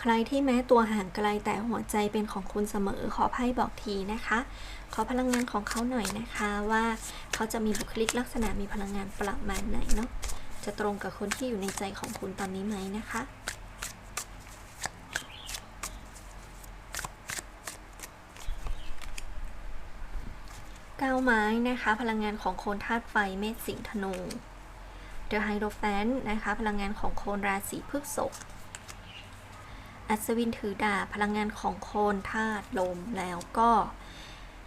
ใครที่แม้ตัวห่างไกลแต่หัวใจเป็นของคุณเสมอขอไพ่บอกทีนะคะ ขอพลังงานของเขาหน่อยนะคะว่าเขาจะมีบุคลิกลักษณะมีพลังงานประมาณไหนเนาะจะตรงกับคนที่อยู่ในใจของคุณตอนนี้ไหมนะคะก้าวไม้นะคะ พลังงานของโคนธาตุไฟเมษสิงธนู The Hierophant นะคะ พลังงานของโคนราศีพฤษภ อัศวินถือดาบพลังงานของโคนธาตุลมแล้วก็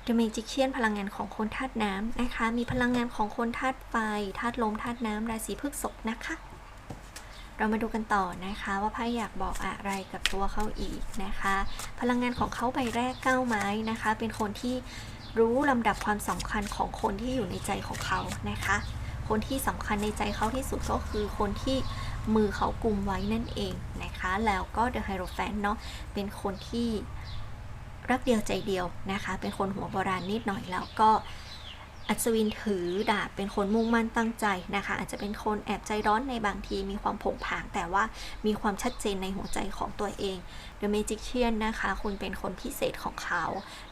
The Magician พลังงานของโคนธาตุน้ำนะคะ มีพลังงานของโคนธาตุไฟธาตุลมธาตุน้ำราศีพฤษภนะคะ เรามาดูกันต่อนะคะ ว่าไพ่อยากบอกอะไรกับตัวเขาอีกนะคะ พลังงานของเขาใบแรกเก้าไม้นะคะ เป็นคนที่รู้ลำดับความสำคัญของคนที่อยู่ในใจของเขานะคะ คนที่สำคัญในใจเขาที่สุดก็คือคนที่ มือเขากุมไว้นั่นเองนะคะ แล้วก็เดอะไฮโรแฟนเนาะเป็นคนที่รักเดียวใจเดียวนะคะ เป็นคนหัวโบราณนิดหน่อยแล้วก็ อัศวินถือดาบเป็นคนมุ่งมั่นตั้งใจนะคะ อาจจะเป็นคนแอบใจร้อนในบางทีมีความผงผาง แต่ว่ามีความชัดเจนในหัวใจของตัวเอง The Magician นะคะ คุณเป็นคนพิเศษของเขา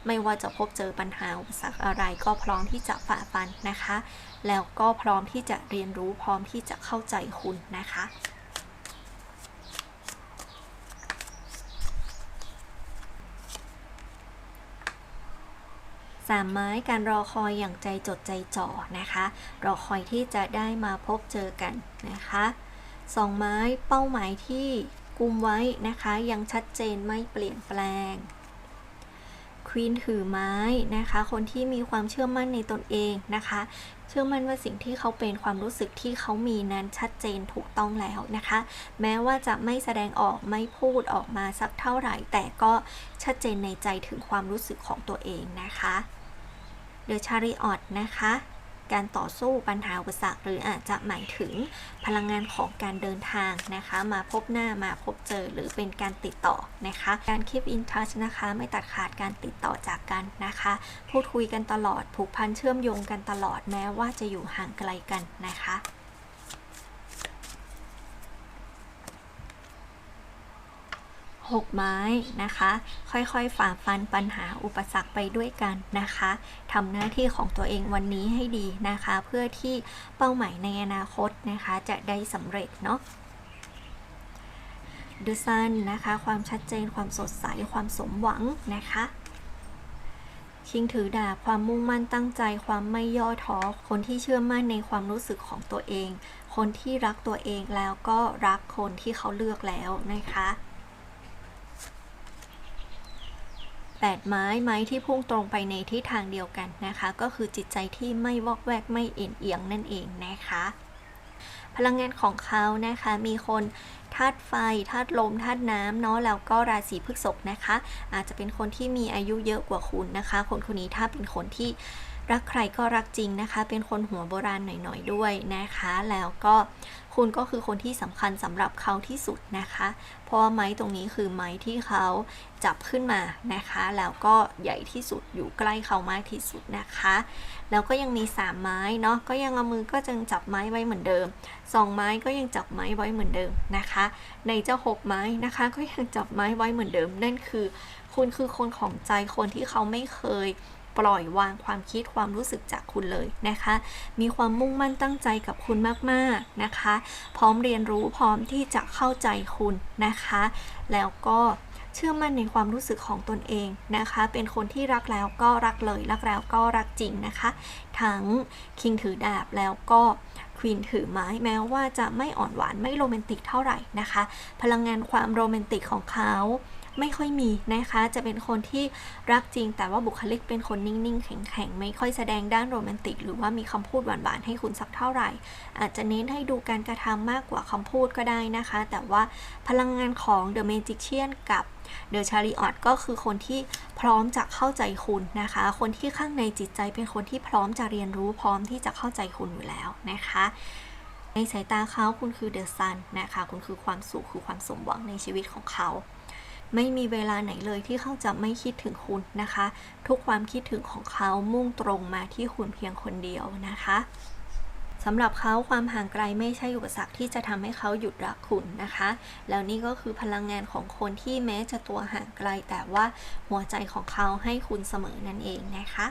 ไม่ว่าจะพบเจอปัญหาอุปสรรคอะไรก็พร้อมที่จะฝ่าฟันนะคะ แล้วก็พร้อมที่จะเรียนรู้พร้อมที่จะเข้าใจคุณนะคะ สามไม้การรอคอยอย่างใจจดใจจ่อนะคะ รอคอยที่จะได้มาพบเจอกันนะคะสองไม้เป้าหมายที่กุมไว้นะคะ ยังชัดเจนไม่เปลี่ยนแปลงควีนถือไม้นะคะ คนที่มีความเชื่อมั่นในตนเองนะคะ เชื่อมั่นว่าสิ่งที่เขาเป็นความรู้สึกที่เขามีนั้นชัดเจนถูกต้องแล้วนะคะ แม้ว่าจะไม่แสดงออกไม่พูดออกมาสักเท่าไหร่ แต่ก็ชัดเจนในใจถึงความรู้สึกของตัวเองนะคะ เดอะชาริออตนะคะ การต่อสู้ปัญหาอุปสรรคหรืออาจจะหมายถึงพลังงานของการเดินทางนะคะ มาพบหน้ามาพบเจอหรือเป็นการติดต่อนะคะ การ keep in touch นะคะ ไม่ตัดขาดการติดต่อจากกันนะคะ พูดคุยกันตลอดผูกพันเชื่อมโยงกันตลอดแม้ว่าจะอยู่ห่างไกลกันนะคะ หกไม้นะคะ ค่อยๆฝ่าฟันปัญหาอุปสรรคไปด้วยกันนะคะทำหน้าที่ของตัวเองวันนี้ให้ดีนะคะ เพื่อที่เป้าหมายในอนาคตนะคะ จะได้สำเร็จเนาะ The Sun นะคะ ความชัดเจนความสดใสความสมหวังนะคะคิงถือดาบความมุ่งมั่นตั้งใจความไม่ย่อท้อคนที่เชื่อมั่นในความรู้สึกของตัวเอง คนที่รักตัวเองแล้วก็รักคนที่เขาเลือกแล้วนะคะ แปดไม้ไม้ที่พุ่งตรงไปในทิศทางเดียวกันนะคะ ก็คือจิตใจที่ไม่วอกแวกไม่เอ็นเอียงนั่นเองนะคะ พลังงานของเขานะคะมีคนธาตุไฟธาตุลมธาตุน้ำเนาะแล้วก็ราศีพฤษภนะคะ อาจจะเป็นคนที่มีอายุเยอะกว่าคุณนะคะ คนคนนี้ถ้าเป็นคนที่ รักใครก็รักจริงนะคะ เป็นคนหัวโบราณหน่อยๆด้วยนะคะ แล้วก็คุณก็คือคนที่สำคัญสำหรับเขาที่สุดนะคะ เพราะว่าไม้ตรงนี้คือไม้ที่เขาจับขึ้นมานะคะ แล้วก็ใหญ่ที่สุดอยู่ใกล้เขามากที่สุดนะคะ แล้วก็ยังมีสามไม้เนาะก็ยังเอามือก็ยังจับไม้ไว้เหมือนเดิมสองไม้ก็ยังจับไม้ไว้เหมือนเดิมนะคะ ในเจ้าหกไม้นะคะก็ยังจับไม้ไว้เหมือนเดิมนั่นคือ คุณคือคนของใจคนที่เขาไม่เคย ปล่อยวางความคิดความรู้สึกจากคุณเลยนะคะ มีความมุ่งมั่นตั้งใจกับคุณมากๆนะคะ พร้อมเรียนรู้พร้อมที่จะเข้าใจคุณนะคะ แล้วก็เชื่อมั่นในความรู้สึกของตนเองนะคะ เป็นคนที่รักแล้วก็รักเลย รักแล้วก็รักจริงนะคะ ทั้งคิงถือดาบแล้วก็ควีนถือไม้แม้ว่าจะไม่อ่อนหวานไม่โรแมนติกเท่าไหร่นะคะ พลังงานความโรแมนติกของเขา ไม่ค่อยมีนะคะ จะเป็นคนที่รักจริง แต่ว่าบุคลิกเป็นคนนิ่งๆ แข็งๆ ไม่ค่อยแสดงด้านโรแมนติก หรือว่ามีคำพูดหวานๆ ให้คุณสักเท่าไหร่ อาจจะเน้นให้ดูการกระทำมากกว่าคำพูดก็ได้นะคะ แต่ว่าพลังงานของ The Magician กับ The Chariot ก็คือคนที่พร้อมจะเข้าใจคุณนะคะ คนที่ข้างในจิตใจเป็นคนที่พร้อมจะเรียนรู้พร้อมที่จะเข้าใจคุณอยู่แล้วนะคะในสายตาเขาคุณคือเดอะซันนะคะ คุณคือความสุขคือความสมหวังในชีวิตของเขา ไม่มีเวลาไหนเลยที่เขาจะไม่คิดถึงคุณนะคะ ทุกความคิดถึงของเขามุ่งตรงมาที่คุณเพียงคนเดียวนะคะสำหรับเขาความห่างไกลไม่ใช่อุปสรรคที่จะทำให้เขาหยุดรักคุณนะคะ แล้วนี่ก็คือพลังงานของคนที่แม้จะตัวห่างไกล แต่ว่าหัวใจของเขาให้คุณเสมอนั่นเองนะคะ